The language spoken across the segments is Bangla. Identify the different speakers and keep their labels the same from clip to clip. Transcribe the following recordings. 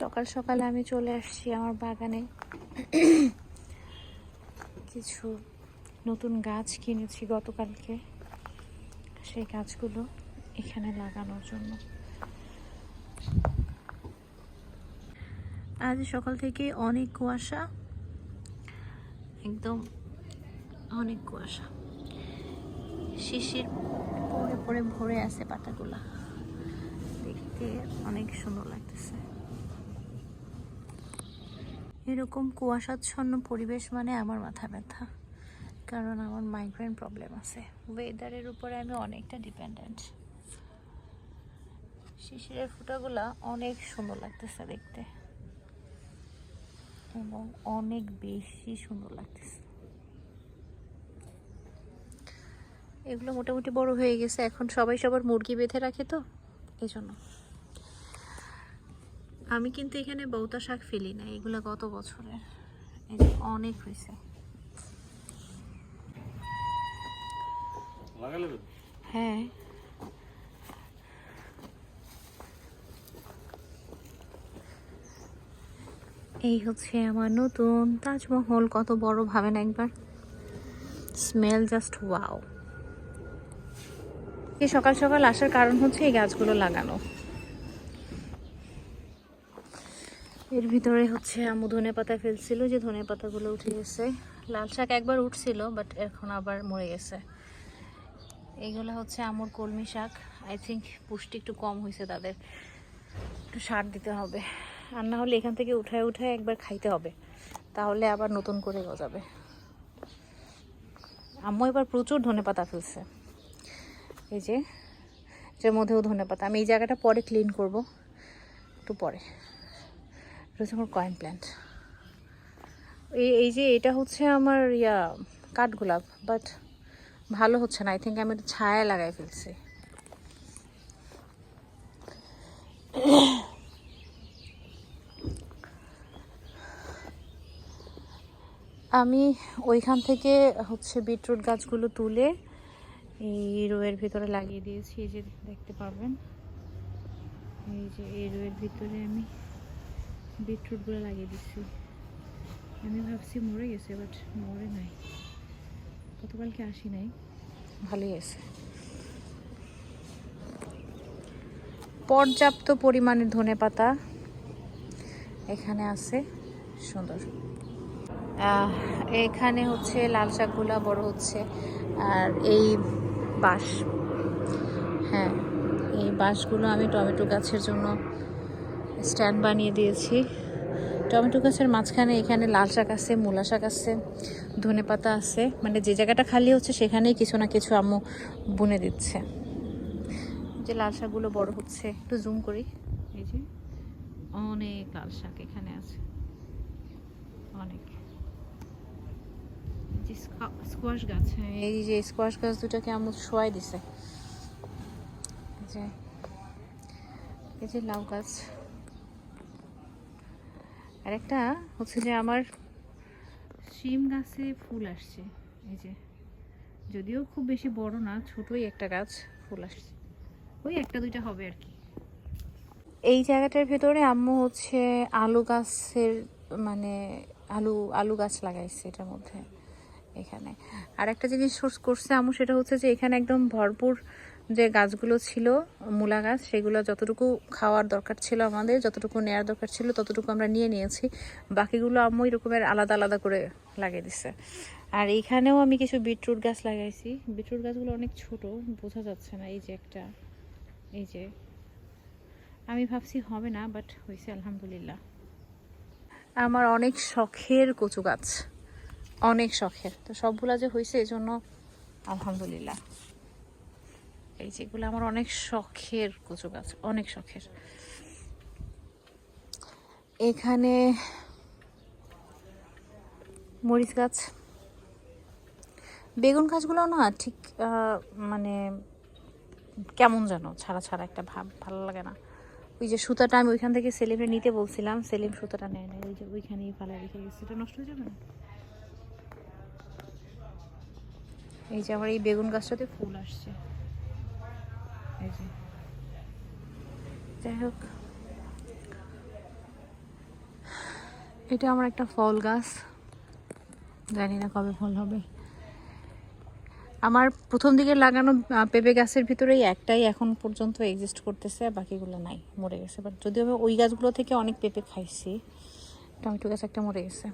Speaker 1: সকাল সকাল আমি চলে আসছি আমার বাগানে। কিছু নতুন গাছ কিনেছি গতকালকে। সেই গাছগুলো এখানে লাগানোর জন্য। আজ সকাল থেকে অনেক কুয়াশা। একদম অনেক কুয়াশা। শিশির পরে পরে ভরে আছে পাতাগুলা। দেখতে অনেক সুন্দর লাগতেছে। এরকম কুয়াশাচ্ছন্ন পরিবেশ মানে আমার মাথা ব্যথা। কারণ আমার মাইগ্রেন প্রবলেম আছে। ওয়েদারের উপরে আমি অনেকটা ডিপেন্ডেন্ট শিশিরের ফুটাগুলা অনেক সুন্দর লাগতেছে দেখতে। এবং অনেক বেশি সুন্দর লাগতেছে। এগুলো মোটামুটি বড় হয়ে গেছে। এখন সবাই সবার মুরগি বেঁধে রাখে তো এই জন্য আমি কিন্তু এখানে বৌতা শাক ফেলি না এগুলো গত বছরের। অনেক হয়েছে। হ্যাঁ। এই হচ্ছে আমার নতুন তাজমহল কত বড় ভাবেন একবার। স্মেল জাস্ট ওয়াও এই সকাল সকাল আসার কারণ হচ্ছে এই গাছগুলো লাগানো। এর ভিতরে হচ্ছে আমু ধনে পাতা ফেলছিল যে ধনে পাতাগুলো উঠে গেছে। লাল শাক একবার উঠছিল বাট এখন আবার মরে গেছে। এইগুলো হচ্ছে আমুর কলমি শাক। আই থিঙ্ক পুষ্টি একটু কম হয়েছে তাদের। একটু সার দিতে হবে। আর না হলে এখান থেকে উঠায় উঠায় একবার খাইতে হবে। তাহলে আবার নতুন করে গজাবে। আম্মু এবার প্রচুর ধনে পাতা ফেলছে। এই যে যার মধ্যেও ধনে পাতা। আমি এই জায়গাটা পরে ক্লিন করব। একটু পরে। এটা হচ্ছে আমার কয়েন প্ল্যান্ট এই এই যে এটা হচ্ছে আমার ইয়া, কাঠগোলাপ বাট ভালো হচ্ছে না। আই থিঙ্ক আমি একটু ছায়া লাগাই ফেলছি। আমি ওইখান থেকে হচ্ছে বিটরুট গাছগুলো তুলে এই রোয়ের ভিতরে লাগিয়ে দিয়েছি। এই যে দেখতে পারবেন। এই যে এই রোয়ের ভিতরে আমি বিটরুটগুলো লাগিয়ে দিচ্ছি। আমি ভাবছি মরে গেছে বাট মরে নাই। গতকালকে আসি নাই। ভালোই আছে। পর্যাপ্ত পরিমাণে ধনে পাতা এখানে আছে। সুন্দর। এখানে হচ্ছে লাল শাকগুলা বড় হচ্ছে, আর এই বাঁশ। হ্যাঁ এই বাঁশগুলো আমি টমেটো গাছের জন্য স্ট্যান্ড বানিয়ে দিয়েছি। টমেটো গাছের মাঝখানে এখানে লাল শাক আছে মূলা শাক আছে ধনে পাতা আছে। মানে যে জায়গাটা খালি হচ্ছে সেখানেই কিছু না কিছু আম্মু বুনে দিচ্ছে। যে লাল শাকগুলো বড় হচ্ছে একটু জুম করি। এই যে অনেক লাল শাক এখানে আছে। অনেক। যে স্কোয়াশ গাছ হ্যাঁ, এই যে স্কোয়াশ গাছ দুটাকে আম্মু শোয়াই দিছে। যে এই যে লাউ গাছ। আর একটা হচ্ছে যে আমার শিম গাছে ফুল আসছে। এই যে, যদিও খুব বেশি বড় না, ছোটই একটা গাছ ফুল আসছে। ওই একটা দুইটা হবে আর কি। এই জায়গাটার ভেতরে আম্মু হচ্ছে আলু গাছের মানে আলু আলু গাছ লাগাইছে এটার মধ্যে, এখানে। আর একটা জিনিস সোর্স করছে আম্মু, সেটা হচ্ছে যে এখানে একদম ভরপুর যে গাছগুলো ছিল, মূলা গাছ, সেগুলো যতটুকু খাওয়ার দরকার ছিল আমাদের, যতটুকু নেওয়ার দরকার ছিল, ততটুকু আমরা নিয়ে নিয়েছি। বাকিগুলো আম্মু এরকমের আলাদা আলাদা করে লাগিয়ে দিছে। আর এইখানেও আমি কিছু বিটরুট গাছ লাগাইছি। বিটরুট গাছগুলো অনেক ছোট, বোঝা যাচ্ছে না এই যে একটা, এই যে। আমি ভাবছি হবে না, বাট হয়েছে, আলহামদুলিল্লাহ। আমার অনেক শখের কচু গাছ, অনেক শখের। তো সবগুলা যে হয়েছে এই জন্য আলহামদুলিল্লাহ। এই যেগুলো আমার অনেক শখের কচু গাছ, অনেক শখের। এখানে মরিচ গাছ। বেগুন গাছগুলো না ঠিক মানে কেমন যেন ছাড়া ছাড়া একটা ভাব, ভালো লাগে না। ওই যে সুতাটা আমি ওইখান থেকে সেলিমে নিতে বলছিলাম, সেলিম সুতাটা নেয় না ওই যে ওইখানেই ফালা রেখে গেছে এটা নষ্ট হয়ে যাবে না? এই যে আমার এই বেগুন গাছটাতে ফুল আসছে। যাই হোক। এটা আমার একটা ফল গাছ। জানি না কবে ফল হবে। আমার প্রথম দিকে লাগানো পেঁপে গাছের ভিতরেই একটাই এখন পর্যন্ত এক্সিস্ট করতেছে বাকিগুলো নাই, মরে গেছে। বাট যদিও আমি ওই গাছগুলো থেকে অনেক পেঁপে খাইছি, টমেটো গাছ একটা মরে গেছে।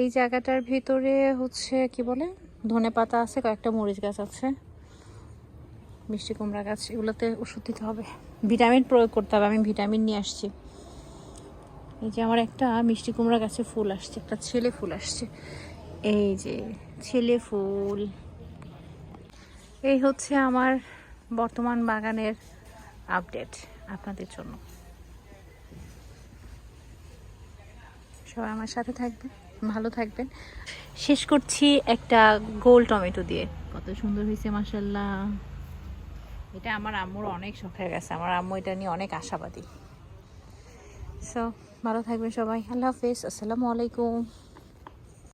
Speaker 1: এই জায়গাটার ভিতরে হচ্ছে, কি বলে? ধনে পাতা আছে, কয়েকটা মরিচ গাছ আছে। মিষ্টি কুমড়া গাছ, এগুলোতে ওষুধ দিতে হবে। ভিটামিন প্রয়োগ করতে হবে, আমি ভিটামিন নিয়ে আসছি। এই যে আমার একটা মিষ্টি কুমড়া গাছে ফুল আসছে, একটা ছেলে ফুল আসছে। এই যে ছেলে ফুল। এই হচ্ছে আমার বর্তমান বাগানের আপডেট আপনাদের জন্য। সবাই আমার সাথে থাকবেন, ভালো থাকবেন। শেষ করছি একটা গোল টমেটো দিয়ে। কত সুন্দর হয়েছে মাসাল্লাহ এটা আমার আম্মুর অনেক শখের গেছে। আমার আম্মু এটা নিয়ে অনেক আশাবাদী। সো ভালো থাকবেন সবাই। আল্লাহ হাফিজ। আসসালামু আলাইকুম।